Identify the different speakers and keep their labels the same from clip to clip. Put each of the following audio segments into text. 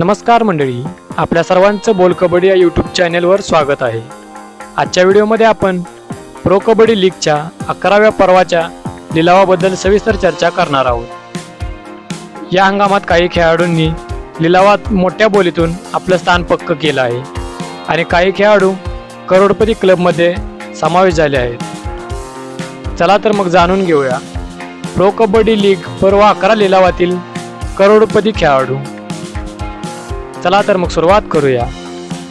Speaker 1: नमस्कार मंडळी आपल्या सर्वांचं बोल कबड्डी या यूट्यूब चॅनेलवर स्वागत आहे. आजच्या व्हिडिओमध्ये आपण प्रो कबड्डी लीगच्या अकराव्या पर्वाच्या लिलावाबद्दल सविस्तर चर्चा करणार आहोत. या हंगामात काही खेळाडूंनी लिलावात मोठ्या बोलीतून आपलं स्थान पक्क केलं आहे आणि काही खेळाडू करोडपती क्लबमध्ये समावेश झाले आहेत. चला तर मग जाणून घेऊया. प्रो कबड्डी लीग पर्व अकरा लिलावातील करोडपती खेळाडू चला तर मग सुरुवात करूया.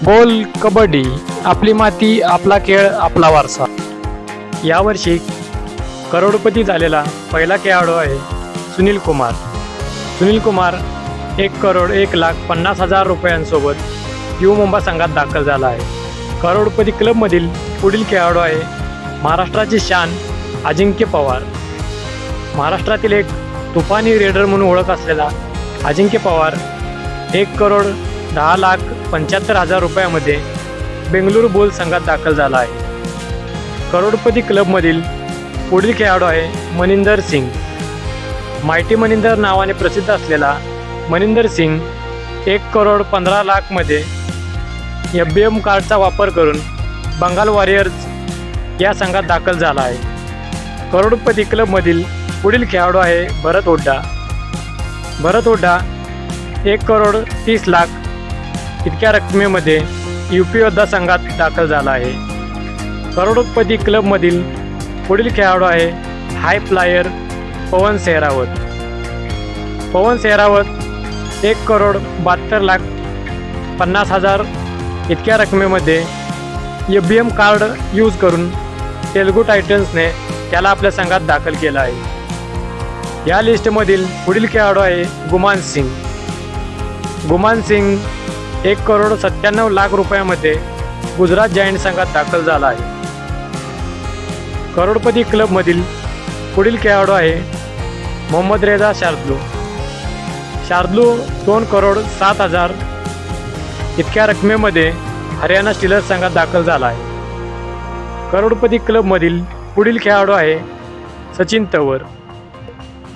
Speaker 1: बोल कबड्डी आपली माती आपला खेळ आपला वारसा. यावर्षी करोडपती झालेला पहिला खेळाडू आहे सुनील कुमार. सुनील कुमार एक करोड एक लाख पन्नास हजार रुपयांसोबत यू मुंबा संघात दाखल झाला आहे. करोडपती क्लबमधील पुढील खेळाडू आहे महाराष्ट्राची शान अजिंक्य पवार. महाराष्ट्रातील एक तुफानी रेडर म्हणून ओळख असलेला अजिंक्य पवार एक करोड दहा लाख पंच्याहत्तर हजार रुपयामध्ये बेंगलुरू बोल संघात दाखल झाला आहे. करोडपती क्लबमधील पुढील खेळाडू आहे मनिंदर सिंग. मायटी मनिंदर नावाने प्रसिद्ध असलेला मनिंदर सिंग एक करोड पंधरा लाखमध्ये एफ बी एम कार्डचा वापर करून बंगाल वॉरियर्स या संघात दाखल झाला आहे. करोडपती क्लबमधील पुढील खेळाडू आहे भरत ओड्डा भरत ओड्डा एक करोड तीस लाख इतक्या रकमेमध्ये यू पी योद्धा संघात दाखल झाला आहे. करोडोत्पदी क्लबमधील पुढील खेळाडू आहे हाय फ्लायर पवन सेहरावत. पवन सेहरावत एक करोड बहात्तर लाख पन्नास हजार इतक्या रकमेमध्ये A B M card use करून तेलगू टायटन्सने त्याला आपल्या संघात दाखल केलं आहे. या लिस्टमधील पुढील खेळाडू आहे गुमान सिंग. गुमान सिंग एक करोड सत्त्याण्णव लाख रुपयामध्ये गुजरात जायंट संघात दाखल झाला आहे. करोडपती क्लबमधील पुढील खेळाडू आहे मोहम्मद रेजा शार्दलू. शार्दलू दोन करोड सात हजार इतक्या रकमेमध्ये हरियाणा स्टीलर्स संघात दाखल झाला आहे. करोडपती क्लबमधील पुढील खेळाडू आहे सचिन तवर.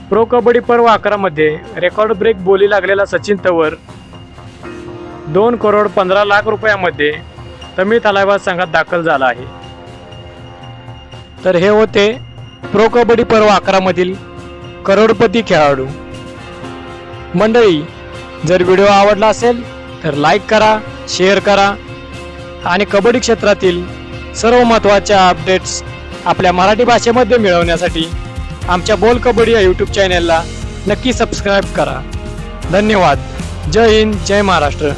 Speaker 1: प्रो कबड्डी पर्व अकरामध्ये रेकॉर्ड ब्रेक बोली लागलेला सचिन तवर दोन करोड पंधरा लाख रुपयामध्ये तमिळ तलावात संघात दाखल झाला आहे. तर हे होते प्रो कबड्डी पर्व अकरामधील करोडपती खेळाडू. मंडळी जर व्हिडिओ आवडला असेल तर लाईक करा शेअर करा आणि कबड्डी क्षेत्रातील सर्व महत्त्वाच्या अपडेट्स आपल्या मराठी भाषेमध्ये मिळवण्यासाठी आमच्या बोल कबड्डी या यूट्यूब चॅनेलला नक्की सबस्क्राईब करा. धन्यवाद. जय हिंद जय महाराष्ट्र.